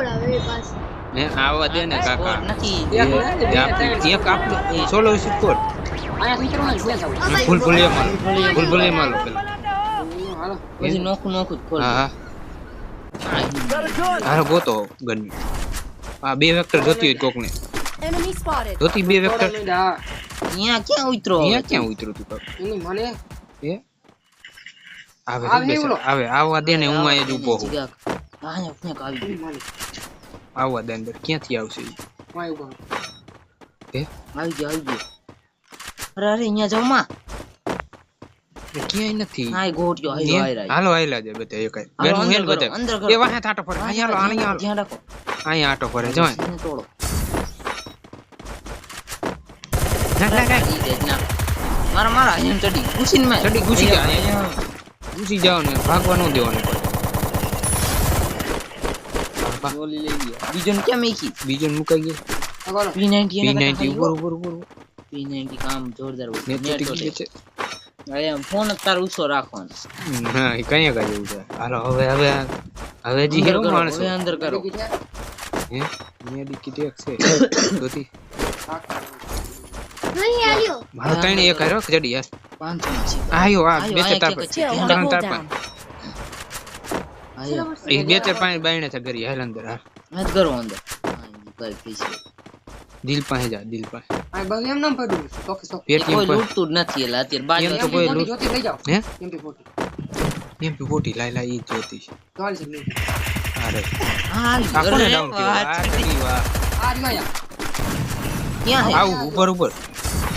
ખવડાવે એ હે આવા દે ને કાકા. નથી. એક આપણે સોલો છે જાવ ફૂલ ફૂલ માલ ફૂલ ફૂલ માલ પેલા. હાલો. પછી નોખું નોખું જ ખોલ હા હા. હારો ગોતો ગન આ બે વેક્ટર જોતી હોય કોકને. Spotted. જોતી બે વેક્ટર? અહીંયા ક્યાં ઉતરો? અહીંયા ક્યાં ઉતર્યું તું કાકા એની મને? એ આવે આવે આવે આવવા દે ને હું અહીંયા જ ઊભો હું. અહીંયા ક્યાંક આવી ગયું? મને. આવવા દે અંદર ક્યાંથી આવશે ઈ? વાય ઊભો એ આવી ગયો આવી ગયો અરે અરે અહીંયા જાવમાં. ક્યાંય નથી. હાય ગોટ્યો? હાય હાય હાલો આયલા છે બધા એક હાલો, અંદર હેલ બધા અંદર. એ વાહે આટો ફરે. અહીંયા હાલો અહીંયા હાલો. ધ્યાન રાખો. અહીંયા આટો ફરે જો. તોડો. મારા મારા અહીંયા ચડી. ઘૂસીને ચડી ઘૂસી જાય અહીંયા. ઘૂસી જાવ ને ભાગવા ન દેવાનું કોઈ. હા, હા. ગોલી લઈ ગયા બીજો ને કેમ એકી બીજો ને મુકાઈ ગયો. હાલો P90 પી નાઇન્ટી કરતા ઉપર ઉપર ઉપર P90 કામ જોરદાર હોય. નેટ ચડી છે. છે ફોન જ તાર ઉછો રાખવાનો. હા એ કઈ કઈ એવું છે? હાલો હવે હવે હવે જી હેરો માણસ. હવે અંદર કરો. હે? મેડિકિટ એક છે. જોતી નહીં આલ્યો મારો ત્રણ એક હેરો જડી યાર પાંચ છે. આયો આ આયો, બે ચાર આયો, તાર પર. ત્રણ તાર પર. એ બે ચાર પાંચ બાયણે છે ઘરી હાલ અંદર હા મત કરો અંદર. કઈ પૈસે દિલ પાસે જા દિલ પાસે. આ બસ એમ નામ પડ્યું ચોક્કસ ચોક્કસ પેટીએમ કોઈ લૂંટતું જ નથી એટલે અત્યારે બાજુ એમ તો કોઈ લૂંટ- જોતી લઈ જાઓ હે? એમ પી ફોટી એમ પી ફોટી લાઈ લાઈ ઈ જોતી ચાલ છે નહીં અરે. હા આ કોને અરે ડાઉન વાત આ કરી. વાહ આ રહ્યા ક્યાં હે? આવું ઉપર ઉપર.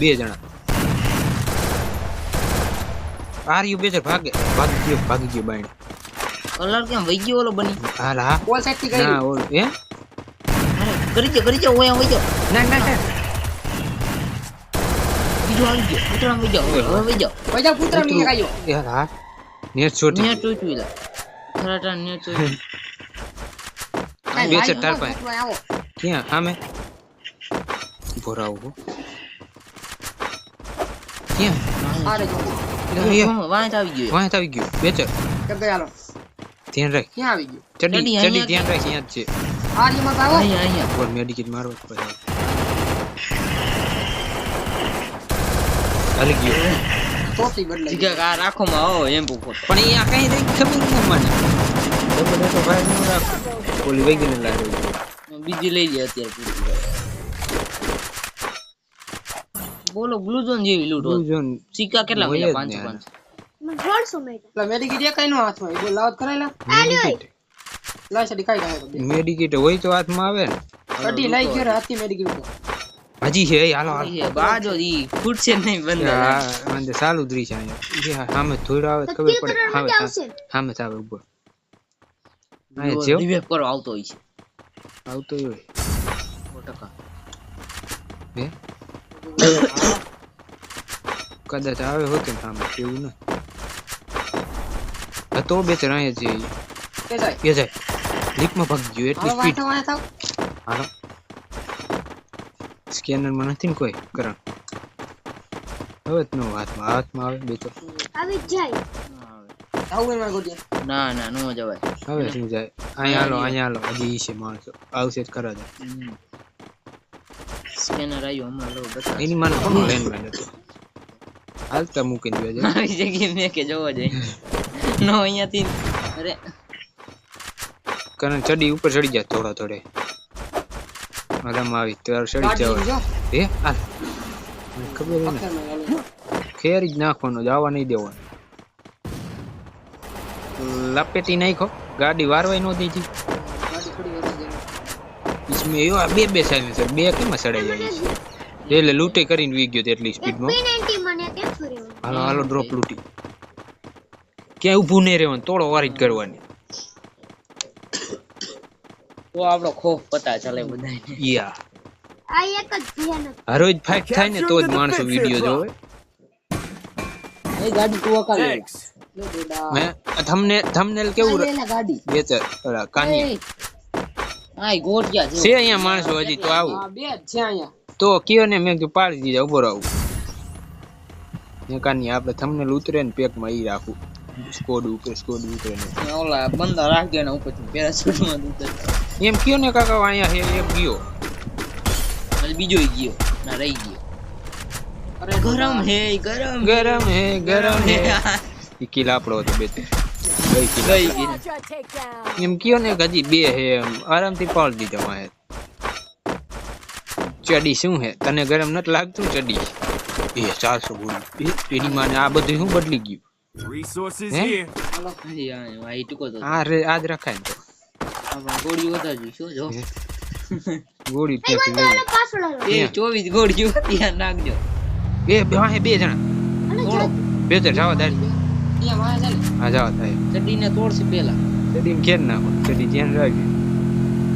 બે જણા. આર્યુ બે જણ ભાગે. ભાગી ગયો ભાગી ગયો બાયણે. કલર કેમ વઈ ગયો ઓલો બની. હાલ હા બોલ સાઈડથી ગઈ ઓલ હે? અરે કરી જાઓ કરી જાઓ ઓયા વઈ જાઓ ના ના ના. બીજો આવી ગયો ઉતરા વઈ જાઓ હવે વઈ જાઓ પૈસા પુત્ર મી કાયો યાર હા નેટ છોટી. ન્યા ટૂચવી લે ખરાટા ન્યા ટૂચવી બે ચાર તાર પાસે. ક્યાં? સામે ભરાવું હો. ક્યાં? આ જો. વાંચ આવી ગયો. વાંચ આવી ગયો. બે ગયા હાલો. ધ્યાન રાખ. ક્યાં આવી ગયો? ચડી ચડી, ધ્યાન રાખ અહીંયા જ છે. આ રી માં આવો. અહીંયા અહીંયા. બોલ મેડિકેટ મારો પછી હાલી ગયો. ચોથી બદલાઈ જીગા આ રાખો માં આવો એમ ભૂખો પણ અહીંયા કઈ રહી ખબર ન મને ડબલ તો ભાઈ નું રાખો. ઓલી વઈ ગઈ ને લાગે. બીજી લઈ જાય અત્યારે પૂરી. બોલો બ્લુ ઝોન જેવી લૂટ. હોય. જોન સિક્કા કેટલા મળ્યા? જ ને મેડિકિટ હોય. તો હાથમાં આવે ને. કડી લઈ ગયો હાથી મેડિકિટ હજી છે હાલો હાલો. બાજો ઈ ખૂટશે નહીં બંધ હા, અંદર ચાલુ જ અહીંયા. સામે થોડો આવે ખબર પડે. સામે સામે આવે ઉપર. અહીંયા જેવો રિવેપ કરો આવતો હોય છે. આવતો હોય. ટકા. હે કદાચ આવે હોત સામે એવું ના. હા, તો બે ત્રણ અહીંયા છે કે જાય. બે જાય. લીકમાં ભાગી ગયો એટલી સ્પીડ હાલો. સ્કેનરમાં નથી ને કોઈ? કરણ. હવે જ નો હાથમાં હાથમાં આવે બે તો. આવી જાય. ના ના નો જવાય. હવે શું જાય. અહીંયા લો અહીંયા લો હજી છે માણસો. આવશે જ ખરા જ સ્કેનર આવ્યું હમણાં લો બતા એની મને કોનો લેન્ડમાઇન હતો. હાલતા મૂકી બે જાય. આવી જગ્યાએ મેં કે જવા જાય. નો અહીંયાથી. અરે. કારણ ચડી ઉપર ચડી જાય થોડા થોડે. આરામ આવી ત્યારે ચડી જાવ હે? આ ખબર ને. ખેર જ નાખવાનો જવા નહીં દેવાનો. લપેટી નાખો ગાડી વારવાય ન દેતી ઇસમે આ બે બે સાયલેન્સર બે કેમ સડાઈ જાય છે? એટલે લૂંટી કરીને વી ગયો એટલી સ્પીડમાં હાલો હાલો ડ્રોપ લૂટી. ક્યાંય ઊભું નહીં રહેવાનું તોડો વારી જ કરવાની. તો આપણો ખોફ પતા ચાલે બધાને યા. આ એક જ ભયાનક હરોજ ફાઇટ થાય ને તો જ માણસો વીડિયો જોવે. એ ગાડી તું અકાલે લે મેં થમને થંબનેલ કેવું ગાડી. બે ચાર ઓલા કાની આય ગોટિયા છે છે અહીંયા માણસો હજી તો આવું. બે છે અહીંયા. તો કયો ને મેં પાડી દીધા ઊભો રહું. ને કાની આપણે થંબનેલ ઉતરે ને પેકમાં ઈ રાખું. સ્કોડ ઉતરે સ્કોડ ઉતરે ને ઓલા બંદા રાખી ને ઉપરથી પેરાશૂટમાં ઉતરતા એમ કયો ને કાકા અહીંયા હે એક ગયો. અને બીજો ગયો ના રહી ગયો. અરે ગરમ હે ગરમ ગરમ હે ગરમ હે. ઈ કિલ આપણો હતો બે ગઈ કિલ ગઈ કિલ એમ કયો ને હજી બે હે એમ. આરામથી પાડી દીધો માહે ચડી શું હે? તને ગરમ નથી લાગતું? ચડી. એ ચારસો એ એની માને આ બધું શું બદલી ગયું? Resources here. હાલો ભાઈ આ એ ટૂંકો તો. રે આજ રખાય તો આ ગોળી વધારજો શું જો ગોળી આલો એ ચોવીસ ગોળીઓ ત્યાં નાખજો. એ બે વાહે બે જણા. બે ચાર જાવા દાડી ત્યાં વાયા છે હા જાવ થાય ચડીને તોડશે પેલા ચડી ઘેર નાખો. ચડી ધ્યાન રાખજે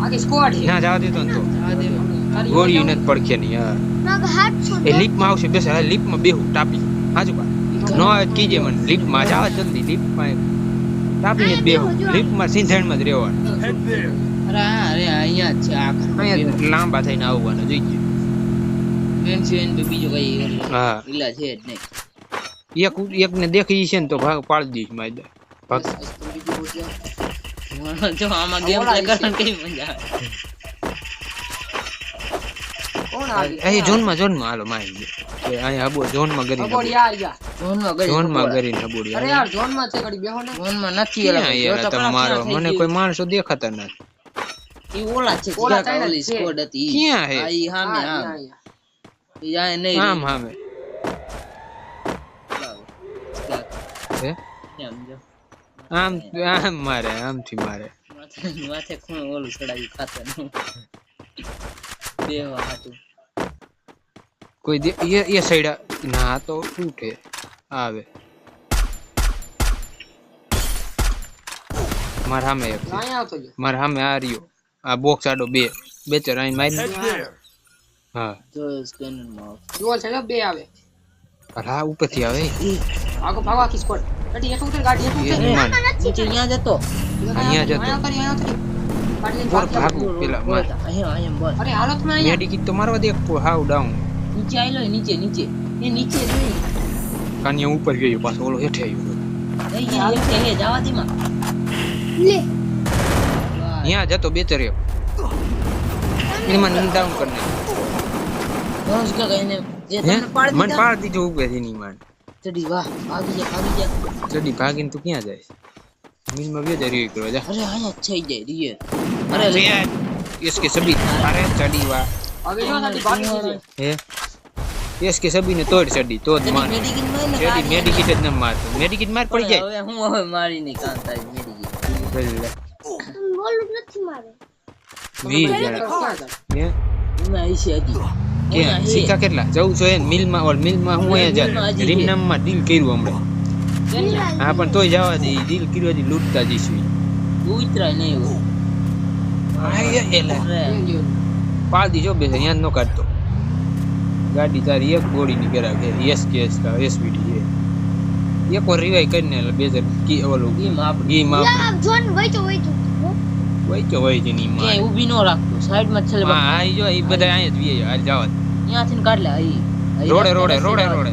આગે સ્કોડ છે. ના જવા દેતો તો ગોળી નથી પડખે નહીં હા. નાગ હાથ છો એ લીપમાં આવશે બેસ હા લીપમાં બેહું ટાપી. આજુ પા નો કીજે મને માં જાવ જલ્દી લીપમાં બે લિફ્ટમાં સિંધણમાં જ રહેવાનું. અરે અરે અહીંયા જ છે આ લાંબા થઈને આવવાનું જોઈએ છે ને બીજો કઈ હા. ઈલાજ છે જ નહીં. એક ને દેખી છે ને તો ભાગ પાડી દઈશ મારી ભાગ જો આમાં ગેમ પ્લે કરવાની કઈ મજા આવે. એ ઝોનમાં ઝોનમાં હાલો મારી અહીંયા હબો ઝોનમાં ગરી ઝોનમાં ગઈ ઝોનમાં ગરી હબોડી અરે યાર ઝોનમાં છે ગડી બેહો ને ઝોનમાં નથી એલા યાર જો તો મારો મને કોઈ માણસો દેખાતા નથી. ઈ ઓલા છે ઓલા ચાઇના સ્કોડ હતી ક્યાં હે? આ ઈ હામે હા, આય નહીં આમ હામે. હે? આમ આમ મારે આમથી મારે. માથે ખૂણ ઓલું ચડાવી ખાતરનું. દેવા હાટુ. કોઈ દે એ એ સાઈડ ના આ તો તૂટે. આવે. મારા સામે એક છે. અહીંયા આવતો ગયો. મારા સામે આ રહ્યો. આ બોક્સ આડો બે. બે ચાર અહીં મારી Head દીધો. there. હા. જો સ્કેનરમાં આવશે. ડુઅલ છે જો બે આવે. અરે આ ઉપરથી આવે. ભાગો ભાગો આખી સ્કોડ ગાડી હેઠું ઉતર ગાડી હેઠું ઉતર. એ માન. નીચે અહીંયા જતો. અહીંયા જતો. અહીંયા ઉતરી, અહીંયા ઉતરી. ગાડી લઈને બોલ ભાગી આવો. ભાગું પેલા માર. અહીંયા અહીંયા બસ અરે હાલો તમે અહીંયા મેડિકિટ તો મારવા દે. હાવ ડાઉન નીચે આયલો નીચે નીચે એ નીચે નહીં કાનિયા ઉપર ગયો પાછો ઓલો હેઠે આવ્યો અહીંયા હેઠે હે જવા દે માં લે અહીંયા જતો બે ચર્યો એમાં ડાઉન કરી નાખ્યો. બસ કે એને જે હે તમને પાડી મને દીધા પાડ દીધો ઉપર એની માન ચડી વાહ ભાગી જા ભાગી જા ચડી ભાગીને તું ક્યાં જાય મિલમાં બે ચર્યો કરવા જા અરે અહીંયા જ થઈ જાય રીએ અરે इसके सभी अरे चढ़ी वाह હવે જો સાથી ભાગી એસ કે સબીને તોડ ચડી તો જ માર. ચડી મેડિકિટ જ ન માર. મેડિકિટ માર પડી જાય. હવે હું હવે મારી નહીં કાંતા મેડિકિટ ભલે. ગોલ નથી મારે. વી જરા. હે? ના ઈસી હતી કે સિક્કા કેટલા? જવું જોઈએ મિલમાં ઓર મિલમાં હું અહીંયા જા રીમનામમાં ડીલ કર્યું હમણાં. હા પણ તોય જવા દે ડીલ કર્યો હજી લૂંટતા જઈશું. ઉતરા નહીં એવું હા એલા. પાડી જો બે અહીંયા ન કાઢતો. ગાડી તારી એક ગોળીની ગેરા કે એસ કે એસ કા એસવીડી છે એક વાર રિવાઈ કરીને એટલે બે હજાર કી ઓલું એમ આપણે ગીમ આપ જોન વઈચો વઈચો વઈચો વઈચો ની માં માં ઊભી નો રાખતો. સાઈડમાં છેલ્લે હા આ જો ઈ બધા અહીંયા જ વીએ આ જાવ ત્યાંથી કાઢ લે અહીં રોડે રોડે રોડે રોડે.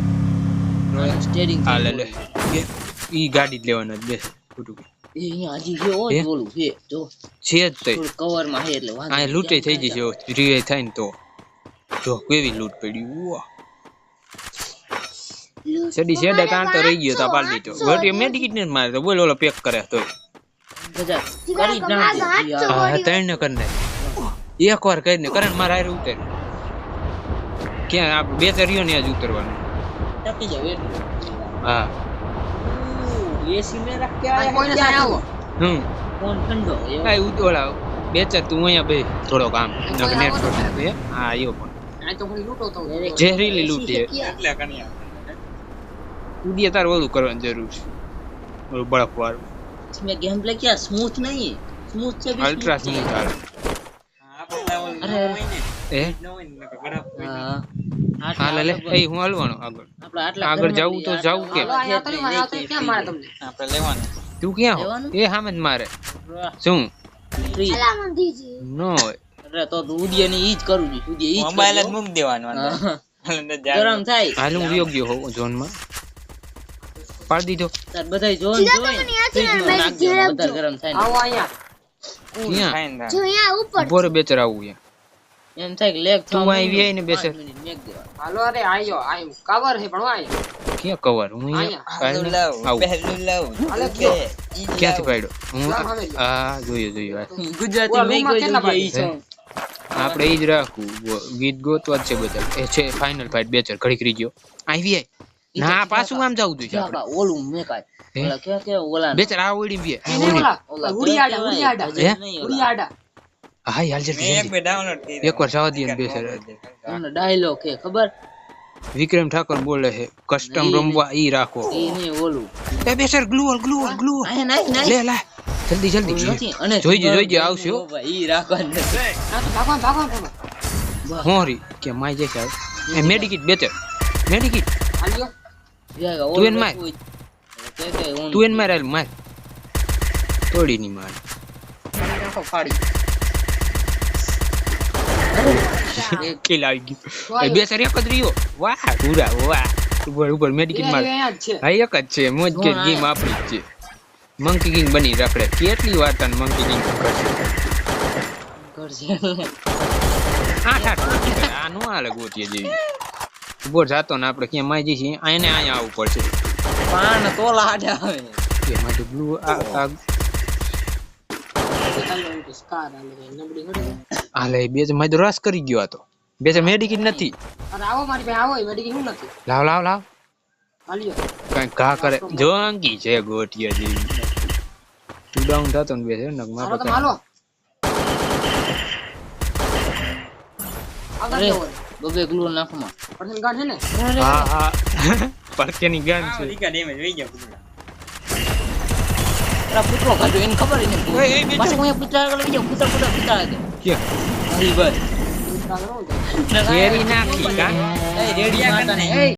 રોડે. સ્ટેરિંગ હા લે લે. એ- ઈ ગાડી જ લેવાના જ ખોટું એ અહીંયા હજી છે ઓ હે? બોલું છે જો. છે જ તઈ. થોડું કવરમાં છે એટલે વાંધો આ. લૂંટે થઈ જશે રિવાઈ થાય ને તો. જો કેવી લૂંટ પડી ઉવા. સડી સેડા કાં તો રહી ગયો તા પાડી દીધો વળી. મેડિકિટ ને જ મારે તો બોલ ઓલો પેક કરે તો બધા કરી જ નાખજે. હા ત્રણ ને કરી નાખ. એક વાર કરીને કરે ને મારે હારે ઉતર. ક્યાં આપણે બે તરીઓ ને જ ઉતરવાનું. ટકી જાવ એટલે. હા. એસી મેં રાખ કે આ આયા કોઈને સામે આવો. હમ. ફોન ઠંડો. કાંઈ ઉત- બે ચાર તું અહીંયા બે થોડો કામ નેટ તો હે? પણ આ તો ઘણી લૂંટો તો. ઝેરીલી એસી લૂંટી છે ક્યાં? ઉદિયા તાર ઓલું કરવાની જરૂર છે. ઓલું બરફ વાળું મે ગેમ પ્લે ક્યાં? સ્મૂથ નહીં. સ્મૂથ છે બી અલ્ટ્રા સ્મૂથ હાલે. અરે. એ હા? હા. લે એ હું હલવાનો આગળ. આપણે આટલા આગળ જાવું તો જાવું કે? ક્યાં મારે તમને? તું ક્યાં હો? એ સામે જ મારે. શું? ન અરે તો તું ઉદિયાની ઈ જ કરું છું. ઉદિયા ઈ જ મોબાઈલ જ મૂક દેવાનો ગરમ થાય. હાલ હું યોગ્ય હોઉં ઝોનમાં. પાડ દીધો. તાર બધા ઝોન જોઈ ને, મેં આવજો. ગરમ થાય આવો અહીંયા. જો. અહીંયા ઉપર બોરે બેચર આવું એમ થાય કે લેગ તું આવી આવીને બેસે. હાલો અરે આયો આયો. કવર હે પણ આયો. ક્યાં કવર હું અહીંયા કાંઈ આવું. હાલે ક્યાંથી પાડ્યો? હું લાવ. લ્યો. આ જોયું જોયું ગુજરાતી મેં કોઈ? આપણે એ જ રાખવું ગીત ગોતવા છે બધા. એ છે ફાઇનલ ફાઇટ બેચર ઘડીક રહી ગયો આવી આય. ના પાછું આમ જવું જોઈએ આપણે. બા, ઓલું મેં? ઓલા ક્યાં આ ઓડી બે આ એને ઓડી. ઓલા ઉડી આડા હે? એકવાર જવા ને બેચર એમનો dialogue છે ખબર? વિક્રમ ઠાકોર બોલે છે કસ્ટમ રમવા ઈ રાખો. ઈ ઓલું. ગ્લુઅર આય નાય નાય લે લે. જલ્દી જલ્દી. અને જોઈજે, જોઈજે, આવશે ભાઈ, રાખવાનું ભાગવાન ભાગવાન હોરી કે માય જે આવે એ મેડિકિટ બેચર. મેડિકિટ. તું એન માર. તું એન માર માર. તોડી ની માર. ફાડી. કિલ આવી ગયું. બે બેચર એક જ રહ્યો. વાહ પૂરા વાહ. ઉપર ઉપર મેડિકિટ માર. છે. હા એક જ છે. મોજ કે ગેમ આપણી જ છે. મંકી કિંગ બની રખડે કેટલી વાર તને મંકી કિંગ કરશે આઠ આઠ આ નો હાલે ગોતીએ જેવી. ઊભો જાતો ને આપણે. ક્યાં માઈ જઈશું આને અહીંયા આવવું પડશે. પાન તોલા હાડે આવે. એમાં તો બ્લુ આ આલે બે જ મેં તો રસ કરી ગયો હતો તો. બે જ મેડિકિટ નથી. અરે આવો મારી પાસે આવો મેડિકિટ હું નથી. લાવ લાવ લાવ. હાલ્યો. કઈ ઘા કરે. જો અંકી છે ગોટિયા જેવી. તું ડાઉન થતો ને બેસે છે ને હાલો હાલો. અરે બબે ગ્લુ નાખમાં. પર્સન ગાર્ડ છે ને? હા હા. પડકેની ગન છે. તારા પુત્રો કાઢ્યો એને ખબર એને ઓય, એ. પાછો હું પુત્ર હરી કેરી નાખી એ રેડિયા એ